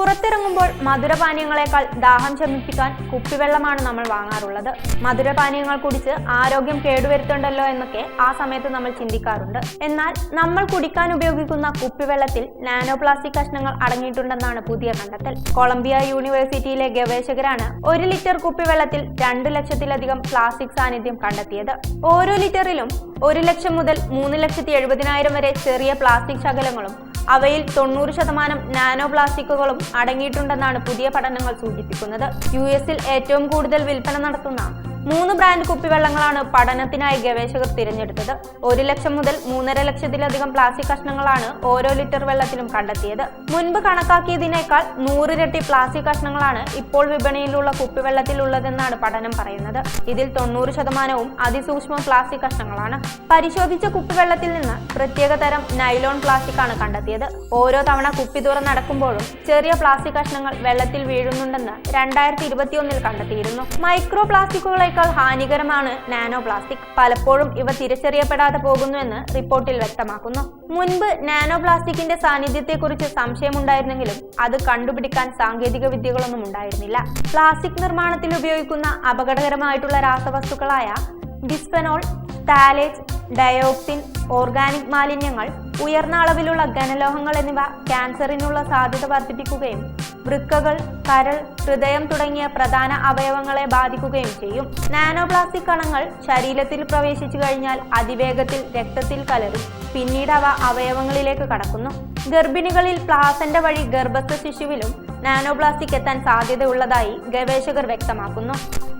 പുറത്തിറങ്ങുമ്പോൾ മധുരപാനീയങ്ങളെക്കാൾ ദാഹം ശമിപ്പിക്കാൻ കുപ്പിവെള്ളമാണ് നമ്മൾ വാങ്ങാറുള്ളത്. മധുരപാനീയങ്ങൾ കുടിച്ച് ആരോഗ്യം കേടുവരുത്തുണ്ടല്ലോ എന്നൊക്കെ ആ സമയത്ത് നമ്മൾ ചിന്തിക്കാറുണ്ട്. എന്നാൽ നമ്മൾ കുടിക്കാൻ ഉപയോഗിക്കുന്ന കുപ്പിവെള്ളത്തിൽ നാനോ പ്ലാസ്റ്റിക് കഷ്ണങ്ങൾ അടങ്ങിയിട്ടുണ്ടെന്നാണ് പുതിയ കണ്ടെത്തൽ. കൊളംബിയ യൂണിവേഴ്സിറ്റിയിലെ ഗവേഷകരാണ് ഒരു ലിറ്റർ കുപ്പിവെള്ളത്തിൽ രണ്ട് ലക്ഷത്തിലധികം പ്ലാസ്റ്റിക് സാന്നിധ്യം കണ്ടെത്തിയത്. ഓരോ ലിറ്ററിലും ഒരു ലക്ഷം മുതൽ മൂന്ന് ലക്ഷത്തി എഴുപതിനായിരം വരെ ചെറിയ പ്ലാസ്റ്റിക് ശകലങ്ങളും അവയിൽ തൊണ്ണൂറ് ശതമാനം നാനോ പ്ലാസ്റ്റിക്കുകളും അടങ്ങിയിട്ടുണ്ടെന്നാണ് പുതിയ പഠനങ്ങൾ സൂചിപ്പിക്കുന്നത്. യു എസിൽ ഏറ്റവും കൂടുതൽ വിൽപ്പന നടത്തുന്ന മൂന്ന് ബ്രാൻഡ് കുപ്പിവെള്ളങ്ങളാണ് പഠനത്തിനായി ഗവേഷകർ തിരഞ്ഞെടുത്തത്. ഒരു ലക്ഷം മുതൽ മൂന്നര ലക്ഷത്തിലധികം പ്ലാസ്റ്റിക് കഷ്ണങ്ങളാണ് ഓരോ ലിറ്റർ വെള്ളത്തിലും കണ്ടെത്തിയത്. മുൻപ് കണക്കാക്കിയതിനേക്കാൾ നൂറിരട്ടി പ്ലാസ്റ്റിക് കഷ്ണങ്ങളാണ് ഇപ്പോൾ വിപണിയിലുള്ള കുപ്പിവെള്ളത്തിൽ ഉള്ളതെന്നാണ് പഠനം പറയുന്നത്. ഇതിൽ തൊണ്ണൂറ് ശതമാനവും അതിസൂക്ഷ്മ പ്ലാസ്റ്റിക് കഷ്ണങ്ങളാണ്. പരിശോധിച്ച കുപ്പിവെള്ളത്തിൽ നിന്ന് പ്രത്യേക തരം നൈലോൺ പ്ലാസ്റ്റിക് ആണ് കണ്ടെത്തിയത്. ഓരോ തവണ കുപ്പി തുറന്നടക്കുമ്പോഴും ചെറിയ പ്ലാസ്റ്റിക് കഷ്ണങ്ങൾ വെള്ളത്തിൽ വീഴുന്നുണ്ടെന്ന് രണ്ടായിരത്തി ഇരുപത്തിയൊന്നിൽ കണ്ടെത്തിയിരുന്നു. മൈക്രോ പ്ലാസ്റ്റിക്കുകളേക്കാൾ ഹാനികരമാണ് നാനോ പ്ലാസ്റ്റിക് പലപ്പോഴും ഇവ തിരിച്ചറിയപ്പെടാതെ പോകുന്നുവെന്ന് റിപ്പോർട്ടിൽ വ്യക്തമാക്കുന്നു. മുൻപ് നാനോ പ്ലാസ്റ്റിക്കിന്റെ സാന്നിധ്യത്തെക്കുറിച്ച് സംശയമുണ്ടായിരുന്നെങ്കിലും അത് കണ്ടുപിടിക്കാൻ സാങ്കേതിക വിദ്യകളൊന്നും ഉണ്ടായിരുന്നില്ല. പ്ലാസ്റ്റിക് നിർമ്മാണത്തിൽ ഉപയോഗിക്കുന്ന അപകടകരമായിട്ടുള്ള രാസവസ്തുക്കളായ ഡിസ്പെനോൾ താലേറ്റ് ഡയോക്സിൻ ഓർഗാനിക് മാലിന്യങ്ങൾ ഉയർന്ന അളവിലുള്ള ഘനലോഹങ്ങൾ എന്നിവ ക്യാൻസറിനുള്ള സാധ്യത വർദ്ധിപ്പിക്കുകയും വൃക്കകൾ കരൾ ഹൃദയം തുടങ്ങിയ പ്രധാന അവയവങ്ങളെ ബാധിക്കുകയും ചെയ്യും. നാനോപ്ലാസ്റ്റിക് കണങ്ങൾ ശരീരത്തിൽ പ്രവേശിച്ചു കഴിഞ്ഞാൽ അതിവേഗത്തിൽ രക്തത്തിൽ കലരും. പിന്നീട് അവ അവയവങ്ങളിലേക്ക് കടക്കുന്നു. ഗർഭിണികളിൽ പ്ലാസന്റെ വഴി ഗർഭസ്ഥ ശിശുവിലും നാനോ എത്താൻ സാധ്യതയുള്ളതായി ഗവേഷകർ വ്യക്തമാക്കുന്നു.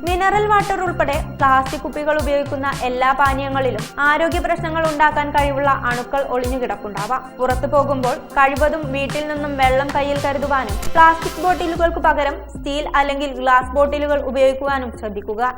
മിനറൽ വാട്ടർ ഉൾപ്പെടെ പ്ലാസ്റ്റിക് കുപ്പികൾ ഉപയോഗിക്കുന്ന എല്ലാ പാനീയങ്ങളിലും ആരോഗ്യ പ്രശ്നങ്ങൾ ഉണ്ടാക്കാൻ കഴിവുള്ള അണുക്കൾ ഒളിഞ്ഞു കിടപ്പുണ്ടാവാം. പുറത്തു പോകുമ്പോൾ കഴിവതും വീട്ടിൽ നിന്നും വെള്ളം കയ്യിൽ കരുതുവാനും പ്ലാസ്റ്റിക് ബോട്ടിലുകൾക്ക് പകരം സ്റ്റീൽ അല്ലെങ്കിൽ ഗ്ലാസ് ബോട്ടിലുകൾ ഉപയോഗിക്കുവാനും ശ്രദ്ധിക്കുക.